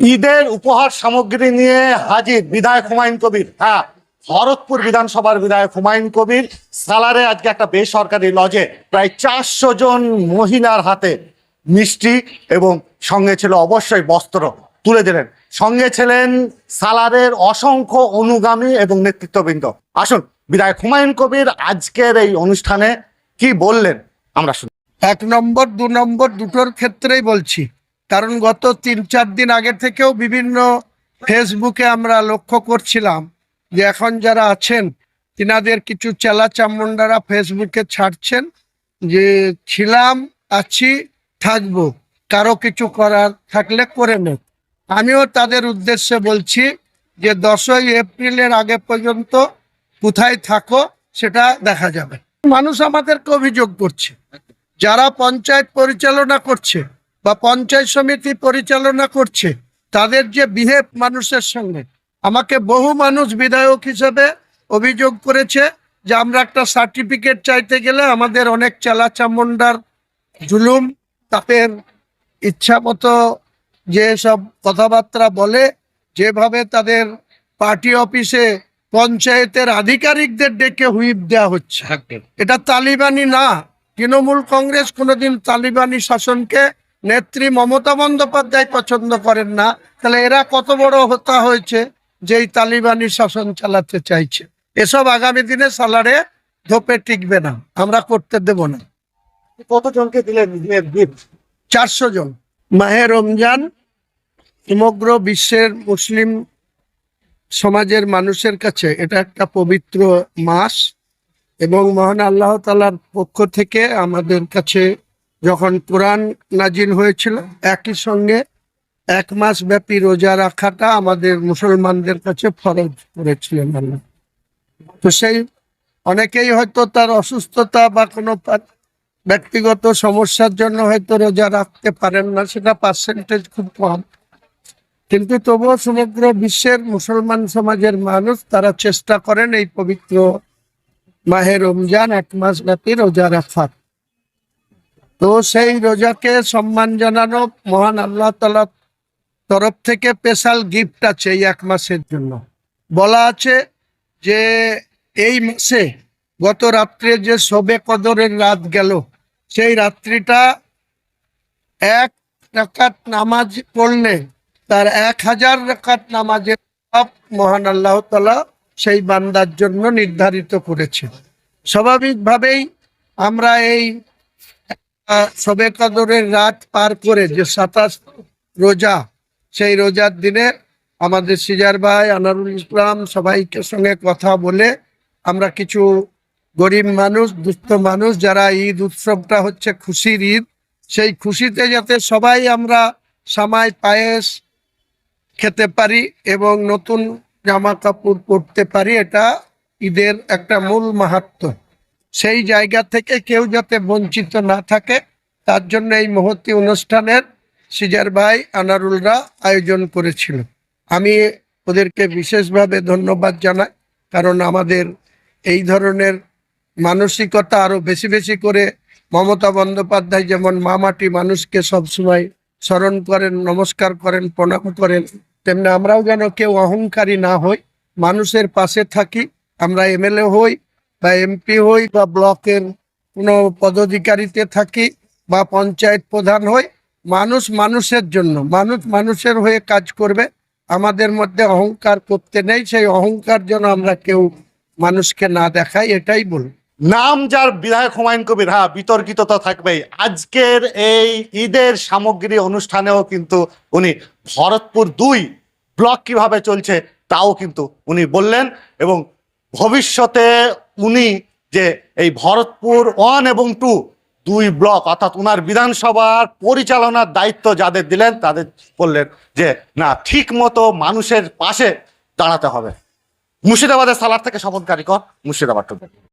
ঈদের উপহার সামগ্রী নিয়ে হাজির বিধায়ক হুমায়ুন কবির। হ্যাঁ ভরতপুর বিধানসভার বিধায়ক হুমায়ুন কবির সালারে আজকে একটা বেসরকারি লজে প্রায় চারশো জন মহিলার হাতে মিষ্টি এবং সঙ্গে ছিল অবশ্যই বস্ত্র তুলে দিলেন। সঙ্গে ছিলেন সালারের অসংখ্য অনুগামী এবং নেতৃত্ববৃন্দ। আসুন, বিধায়ক হুমায়ুন কবির আজকের এই অনুষ্ঠানে কি বললেন আমরা শুনি। এক নম্বর, দু নম্বর, দুটোর ক্ষেত্রেই বলছি। কারণ গত তিন, চার দিন আগে থেকেও বিভিন্ন ফেসবুকে আমরা লক্ষ্য করছিলাম যে এখন যারা আছেন, তিনাদের কিছু চেলা চামুন্ডারা ফেসবুকে ছাড়ছেন যে ছিলাম, আছি, থাকব, কারও কিছু করার থাকলে করে নেব আমিও তাদের উদ্দেশ্যে বলছি যে দশই এপ্রিলের আগে পর্যন্ত কোথায় থাকো সেটা দেখা যাবে। মানুষ আমাদেরকে অভিযোগ করছে। যারা পঞ্চায়েত পরিচালনা করছে বা পঞ্চায়েত সমিতি পরিচালনা করছে তাদের যে বিহেভ মানুষের সঙ্গে। আমাকে বহু মানুষ বিধায়ক হিসেবে অভিযোগ করেছে যে আমরা একটা সার্টিফিকেট চাইতে গেলে আমাদের অনেক চালা চামুন্ডার জুলুম তাদের ইচ্ছা মতো যে সব কথাবার্তা বলে যেভাবে তাদের পার্টি অফিসে পঞ্চায়েতের আধিকারিকদের ডেকে হুইপ দেওয়া হচ্ছে। এটা তালিবানি না তৃণমূল কংগ্রেস কোনোদিন তালিবানি শাসনকে নেত্রী মমতা বন্দ্যোপাধ্যায় পছন্দ করেন না তাহলে এরা কত বড় হতা হয়েছে যে এই তালিবানি শাসন চালাতে চাইছে? এসব আগামী দিনে সালারে ধোপে টিকবে না আমরা করতে দেব না। কতজনকে দিলেন চারশো জন। মাহে রমজান সমগ্র বিশ্বের মুসলিম সমাজের মানুষের কাছে এটা একটা পবিত্র মাস এবং মহান আল্লাহ তালার পক্ষ থেকে আমাদের কাছে যখন কোরআন নাজিল হয়েছিল, একই সঙ্গে এক মাস ব্যাপী রোজা রাখাটা আমাদের মুসলমানদের কাছে ফরজ করেছিলেন আল্লাহ। তো সেই অনেকেই হয়তো তার অসুস্থতা বা কোনো ব্যক্তিগত সমস্যার জন্য হয়তো রোজা রাখতে পারেন না, সেটা পার্সেন্টেজ খুব কম। কিন্তু তবুও সমগ্র বিশ্বের মুসলমান সমাজের মানুষ তারা চেষ্টা করেন এই পবিত্র মাহে রমজান এক মাস ব্যাপী রোজা রাখার। তো সেই রোজাকে সম্মান জানানো মহান আল্লাহ তালার তরফ থেকে স্পেশাল গিফট আছে এই এক মাসের জন্য। বলা আছে যে এই মাসে গত রাত্রে যে শবে কদরের রাত গেল, সেই রাত্রিটা এক রাকাত নামাজ পড়লে তার এক হাজার রাকাত নামাজের সব মহান আল্লাহ তালা সেই বান্দার জন্য নির্ধারিত করেছে। স্বাভাবিকভাবেই আমরা এই কদরের রাত পার করে যে সাতাশ রোজা, সেই রোজার দিনে আমাদের সিজার ভাই, আনারুল ইসলাম সবাইকে সঙ্গে কথা বলে আমরা কিছু গরিব মানুষ, দুস্থ মানুষ যারা ঈদ উৎসবটা হচ্ছে খুশির ঈদ, সেই খুশিতে যাতে সবাই আমরা সামাই পায়েস খেতে পারি এবং নতুন জামা কাপড় পরতে পারি, এটা ঈদের একটা মূল মাহাত্ম সেই জায়গা থেকে কেউ যাতে বঞ্চিত না থাকে, তার জন্য এই মহতি অনুষ্ঠানের সিজার ভাই আনারুলরা আয়োজন করেছিল। আমি ওদেরকে বিশেষভাবে ধন্যবাদ জানাই, কারণ আমাদের এই ধরনের মানসিকতা আরও বেশি বেশি করে মমতা বন্দ্যোপাধ্যায় যেমন মামাটি মানুষকে সবসময় স্মরণ করেন, নমস্কার করেন, প্রণাম করেন, তেমনি আমরাও যেন কেউ অহংকারী না হই, মানুষের পাশে থাকি, আমরা এমএলএ হই বা এমপি হই বা ব্লকের কোনো পদাধিকারিতে থাকি বা পঞ্চায়েত প্রধান হই, মানুষ মানুষের জন্য, মানুষ মানুষের হয়ে কাজ করবে। আমাদের মধ্যে অহংকার করতে নেই, সেই অহংকার যেন আমরা কেউ মানুষকে না দেখাই, এটাই বলব। নাম যার বিধায়ক হুমায়ুন কবির হ্যাঁ বিতর্কিত তো থাকবেই। আজকের এই ঈদের সামগ্রী অনুষ্ঠানেও কিন্তু উনি ভরতপুর দুই ব্লক কীভাবে চলছে, তাও কিন্তু উনি বললেন এবং ভবিষ্যতে উনি যে এই ভরতপুর ওয়ান এবং টু দুই ব্লক, অর্থাৎ উনার বিধানসভার পরিচালনার দায়িত্ব যাদের দিলেন, তাদের বললেন যে, না ঠিক মতো মানুষের পাশে দাঁড়াতে হবে। মুর্শিদাবাদের সালার থেকে সমনকারী কর, মুর্শিদাবাদ